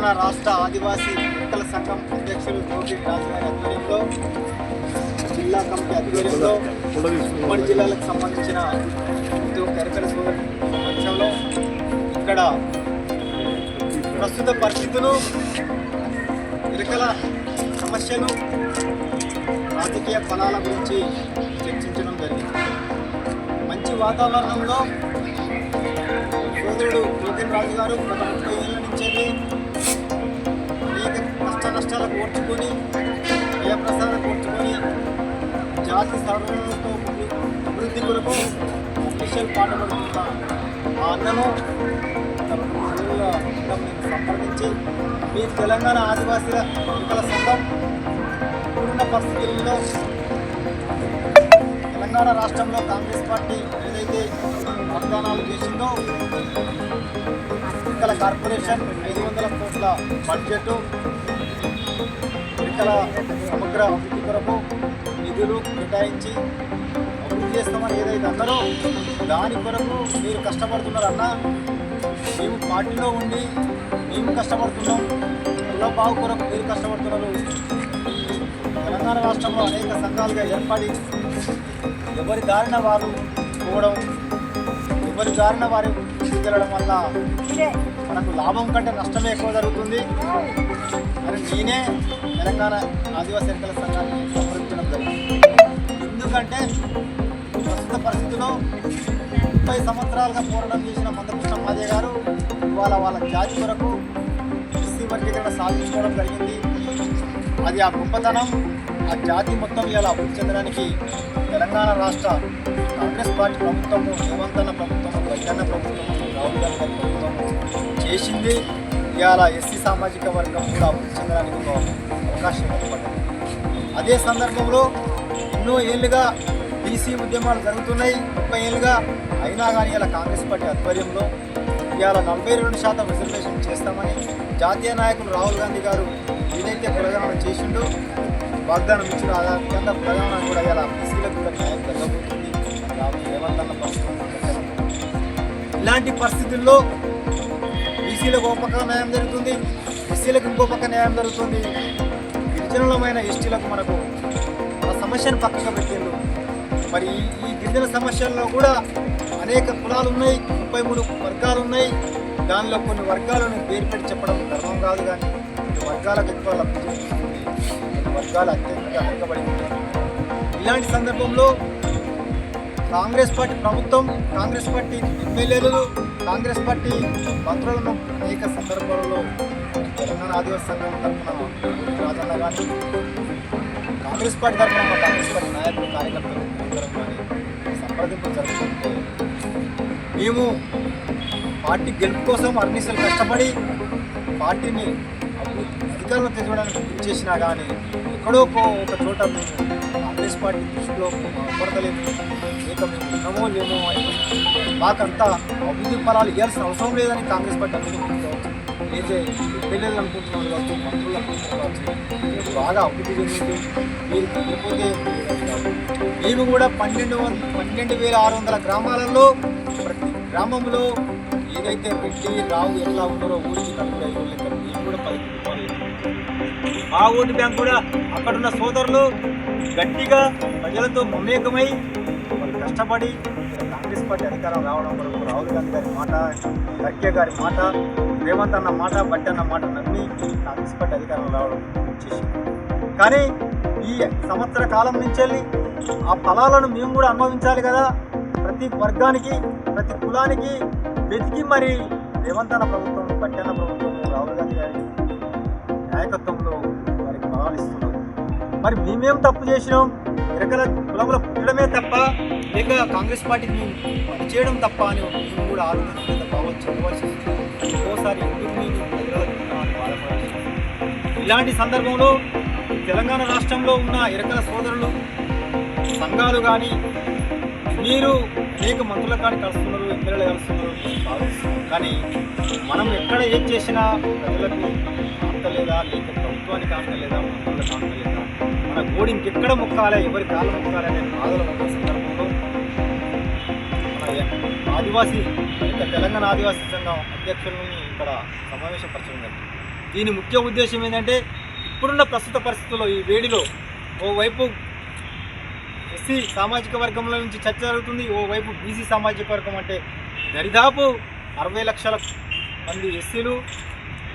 తెలంగాణ రాష్ట్ర ఆదివాసీ ఎన్నికల సంఘం అధ్యక్షులు జోగి రాజు గారి ఆధ్వర్యంలో జిల్లా కమిటీ ఆధ్వర్యంలో ఉమ్మడి జిల్లాలకు సంబంధించిన హిందూ కరికల ఇక్కడ ప్రస్తుత పరిస్థితులు ఎన్నికల సమస్యలు రాజకీయ ఫలాల గురించి చర్చించడం జరిగింది. మంచి వాతావరణంలో సోదరుడు జోగిన్ రాజు గారు గత ముప్పై కష్ట నష్టాలకు ఓర్చుకొని జయప్రసాదం ఓర్చుకొని జాతి సవరణలతో అభివృద్ధి కొరకు స్పెషల్ పాట పడుతున్నా ఆ అన్నను సంప్రదించి మీ తెలంగాణ ఆదివాసీల ఎన్నికల సంఘం ఇప్పుడున్న పరిస్థితుల్లో తెలంగాణ రాష్ట్రంలో కాంగ్రెస్ పార్టీ ఏదైతే వాగ్దానాలు చేసిందో ఎన్నికల కార్పొరేషన్ ఐదు వందల కోట్ల బడ్జెట్ ఎన్నికల సమగ్ర అభివృద్ధి కొరకు నిధులు కేటాయించి అభివృద్ధి చేస్తామని ఏదైతే అన్నారో దాని కొరకు మీరు కష్టపడుతున్నారన్నా మేము పార్టీలో ఉండి మేము కష్టపడుతున్నాం కుల కొరకు మీరు కష్టపడుతున్నారు. తెలంగాణ రాష్ట్రంలో అనేక సంఘాలుగా ఏర్పడి ఎవరి దారిన వారు పోవడం ఎవరి దారిన వారు తీసుకెళ్ళడం వల్ల మనకు లాభం కంటే నష్టమే ఎక్కువ జరుగుతుంది. మరి నేనే తెలంగాణ ఆదివాసీ ఎన్నికల సంఘాన్ని సంప్రదించడం జరిగింది. ఎందుకంటే ప్రస్తుత పరిస్థితిలో ముప్పై సంవత్సరాలుగా పోరాటం చేసిన మందకృష్ణ మాదే గారు ఇవాళ వాళ్ళ జాతి కొరకు ఎస్సీ వర్గీకరణ సాధించుకోవడం జరిగింది. అది ఆ గొప్పతనం. ఆ జాతి మొత్తం ఇలా అభివృద్ధి చెందడానికి తెలంగాణ రాష్ట్ర కాంగ్రెస్ పార్టీ ప్రభుత్వము రేవంతన్న ప్రభుత్వము వైకన్న ప్రభుత్వము రాహుల్ గాంధీ ప్రభుత్వము చేసింది ఇవాళ ఎస్సీ సామాజిక వర్గం కూడా అభివృద్ధి చెందడానికి ఒక అవకాశం ఏర్పడింది. అదే సందర్భంలో ఎన్నో ఏళ్ళుగా బీసీ ఉద్యమాలు జరుగుతున్నాయి. ముప్పై ఏళ్ళుగా అయినా కానీ ఇలా కాంగ్రెస్ పార్టీ ఆధ్వర్యంలో ఇవాళ నలభై రెండు శాతం రిజర్వేషన్ చేస్తామని జాతీయ నాయకులు రాహుల్ గాంధీ గారు ఏదైతే ప్రధానం చేసిండో వాగ్దానం ఇచ్చిన ఆ ప్రధానం కూడా ఇలా బీసీలకు కూడా న్యాయం జరగబోతుంది. ఇలాంటి పరిస్థితుల్లో బీసీలకు ఒక పక్క న్యాయం జరుగుతుంది ఎస్సీలకు ఇంకో పక్క న్యాయం జరుగుతుంది. గిరిజనులమైన ఎస్టీలకు మనకు ఆ సమస్యను పక్కగా పెట్టిండు మరి ఈ- గిరిజన సమస్యల్లో కూడా అనేక కులాలు ఉన్నాయి ముప్పై మూడు వర్గాలు ఉన్నాయి. దానిలో కొన్ని వర్గాలను పేరు పెట్టి చెప్పడం ధర్మం కాదు కానీ వర్గాల వర్గాలకు ఎక్కువ లబ్ధి వర్గాలు అత్యంతంగా వెనుకబడి ఇలాంటి సందర్భంలో కాంగ్రెస్ పార్టీ ప్రభుత్వం కాంగ్రెస్ పార్టీ ఎమ్మెల్యేలు కాంగ్రెస్ పార్టీ మంత్రులను అనేక సందర్భాలలో తెలంగాణ ఆదివాసీ సంఘం తరఫున రాజన్న కానీ కాంగ్రెస్ పార్టీ తరఫున మా కాంగ్రెస్ పార్టీ నాయకులు కార్యకర్తలు అందరం కానీ సంప్రదింపులు జరుగుతుంటే మేము పార్టీ గెలుపు కోసం అన్నిసార్లు కష్టపడి పార్టీని అధికారంలో తెచ్చుకోవడానికి చేసినా కానీ ఎక్కడో ఒక- చోట మేము కాంగ్రెస్ పార్టీ దృష్టిలో పడతలేము లేక మేము ఉన్నామో లేమో అని మాకంతా అభివృద్ధి ఫలాలు ఇవ్వాల్సిన అవసరం లేదని కాంగ్రెస్ పార్టీ అనుకుంటుకోవచ్చు అయితే ఎమ్మెల్యేలు అనుకుంటున్నారు కావచ్చు మంత్రులు అనుకుంటున్నారు బాగా అభివృద్ధి చెందింది. మీరు లేకపోతే మేము కూడా పన్నెండు వం- పన్నెండు వేల ఆరు వందల గ్రామాలలో ప్రతి గ్రామంలో ఏదైతే పెట్టి రావు ఎట్లా ఉన్నారో ఊరికి నలుగురు ఐదు లెక్క మేము కూడా పది మా ఆ ఓటు బ్యాంక్ కూడా అక్కడున్న సోదరులు గట్టిగా ప్రజలతో మమేకమై వాళ్ళు కష్టపడి కాంగ్రెస్ పార్టీ అధికారం రావడం వరకు రాహుల్ గాంధీ గారి మాట ఖర్గే గారి మాట రేవంత్ అన్న మాట బట్టి అన్న మాట నమ్మి కాంగ్రెస్ పార్టీ అధికారం రావడం వచ్చేసి కానీ ఈ సంవత్సర కాలం నుంచి వెళ్ళి ఆ ఫలాలను మేము కూడా అనుభవించాలి కదా. ప్రతి వర్గానికి ప్రతి కులానికి వెతికి మరి రేవంత్ అన్న ప్రభుత్వం పట్టణ ప్రభుత్వం రాహుల్ గాంధీ గారి నాయకత్వంలో వారికి ఫలాలు మరి మేమేం తప్పు చేసినాం? ఎరకల కులంలో పుట్టడమే తప్ప లేక కాంగ్రెస్ పార్టీకి మేము పనిచేయడం తప్ప అని మేము కూడా ఆలోచన తప్ప వాళ్ళు చెప్పవలసి ఒక్కోసారి ఎందుకు మేము ఇలాంటి సందర్భంలో తెలంగాణ రాష్ట్రంలో ఉన్న ఇరకల సోదరులు సంఘాలు కానీ మీరు అనేక మంత్రుల కానీ కలుస్తున్నారు ఎమ్మెల్యేలు కలుస్తున్నారు భావిస్తున్నారు కానీ మనం ఎక్కడ ఏం చేసినా ప్రజలకు ఆంతలేదా లేక ప్రభుత్వానికి ఆంతలేదా మంత్రులకు ఆంతలేదా మన గోడి ఇంకెక్కడ మొక్కాలి ఎవరి కాళ్ళ మొక్కాలి అనే బాధలు ఉన్న సందర్భంలో మన ఆదివాసీ ఇక తెలంగాణ ఆదివాసీ సంఘం అధ్యక్షులని ఇక్కడ సమావేశపరచడం జరిగింది. దీని ముఖ్య ఉద్దేశం ఏంటంటే ఇప్పుడున్న ప్రస్తుత పరిస్థితుల్లో ఈ వేడిలో ఓవైపు ఎస్సీ సామాజిక వర్గంలో నుంచి చర్చ జరుగుతుంది ఓవైపు బీసీ సామాజిక వర్గం అంటే దరిదాపు అరవై లక్షల మంది ఎస్సీలు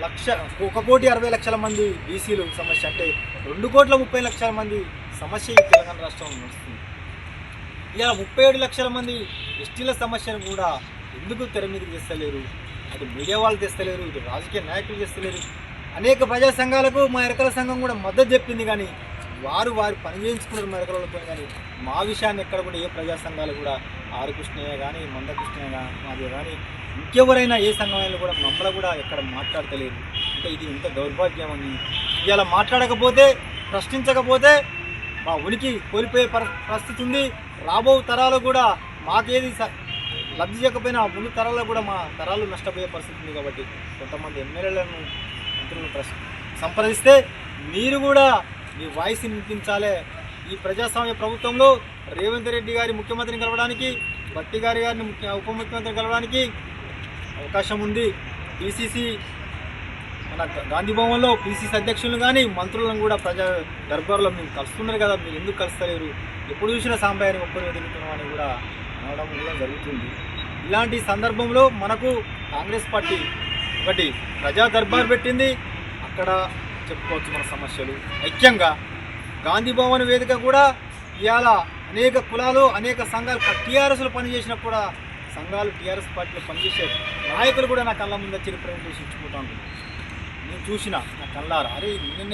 లక్ష ఒక కోటి అరవై లక్షల మంది బీసీలు సమస్య అంటే రెండు కోట్ల ముప్పై లక్షల మంది సమస్య ఈ తెలంగాణ రాష్ట్రంలో నడుస్తుంది. ఇలా ముప్పై ఏడు లక్షల మంది ఎస్టీల సమస్యను కూడా ఎందుకు తెర మీదకి తెస్తలేరు? అటు మీడియా వాళ్ళు తెస్తలేరు ఇటు రాజకీయ నాయకులు తెస్తలేరు. అనేక ప్రజా సంఘాలకు మా ఎరకల సంఘం కూడా మద్దతు చెప్పింది కానీ వారు వారు పని చేయించుకున్నారు మా ఎరకలతో కానీ మా విషయాన్ని ఎక్కడ కూడా ఏ ప్రజా సంఘాలు కూడా ఆరు కృష్ణయ్య కానీ మంద కృష్ణయ్య కానీ మాది కానీ ఇంకెవరైనా ఏ సంఘమైనా కూడా మమ్మల్ని కూడా ఎక్కడ మాట్లాడతలేదు అంటే ఇది ఇంత దౌర్భాగ్యం అని. ఇలా మాట్లాడకపోతే ప్రశ్నించకపోతే మా ఉనికి కోల్పోయే పరిస్థితి ఉంది. రాబో తరాలు కూడా మాకేది స- లబ్ధి చేయకపోయినా ముందు తరాలు కూడా మా తరాలు నష్టపోయే పరిస్థితి ఉంది కాబట్టి కొంతమంది ఎమ్మెల్యేలను మంత్రులను ప్రశ్న సంప్రదిస్తే మీరు కూడా మీ వాయిస్ వినిపించాలి. ఈ ప్రజాస్వామ్య ప్రభుత్వంలో రేవంత్ రెడ్డి గారి ముఖ్యమంత్రిని కలవడానికి భట్టి గారి గారిని ముఖ్య ఉప ముఖ్యమంత్రిని కలవడానికి అవకాశం ఉంది పిసిసి మన గాంధీ భవన్లో పిసిసి అధ్యక్షులను కానీ మంత్రులను కూడా ప్రజా దర్బార్లో మేము కలుస్తున్నారు కదా మీరు ఎందుకు కలుస్తలేరు? ఎప్పుడు చూసినా సాంబాయిని ఒక్కరు ఎదుగుతున్నాం అని కూడా అనడం కూడా జరుగుతుంది. ఇలాంటి సందర్భంలో మనకు కాంగ్రెస్ పార్టీ ఒకటి ప్రజా దర్బార్ పెట్టింది. అక్కడ చెప్పుకోవచ్చు మన సమస్యలు. ఐక్యంగా గాంధీ భవన్ వేదిక కూడా ఇవాళ అనేక కులాలు అనేక సంఘాలు టీఆర్ఎస్లు పనిచేసినప్పుడు కూడా సంఘాలు టీఆర్ఎస్ పార్టీలో పనిచేసే నాయకులు కూడా నా కళ్ళ ముందు వచ్చి రిప్రజెంటేషన్ ఇచ్చుకుంటాను నేను చూసిన నా కళ్ళారా? అరే నిన్న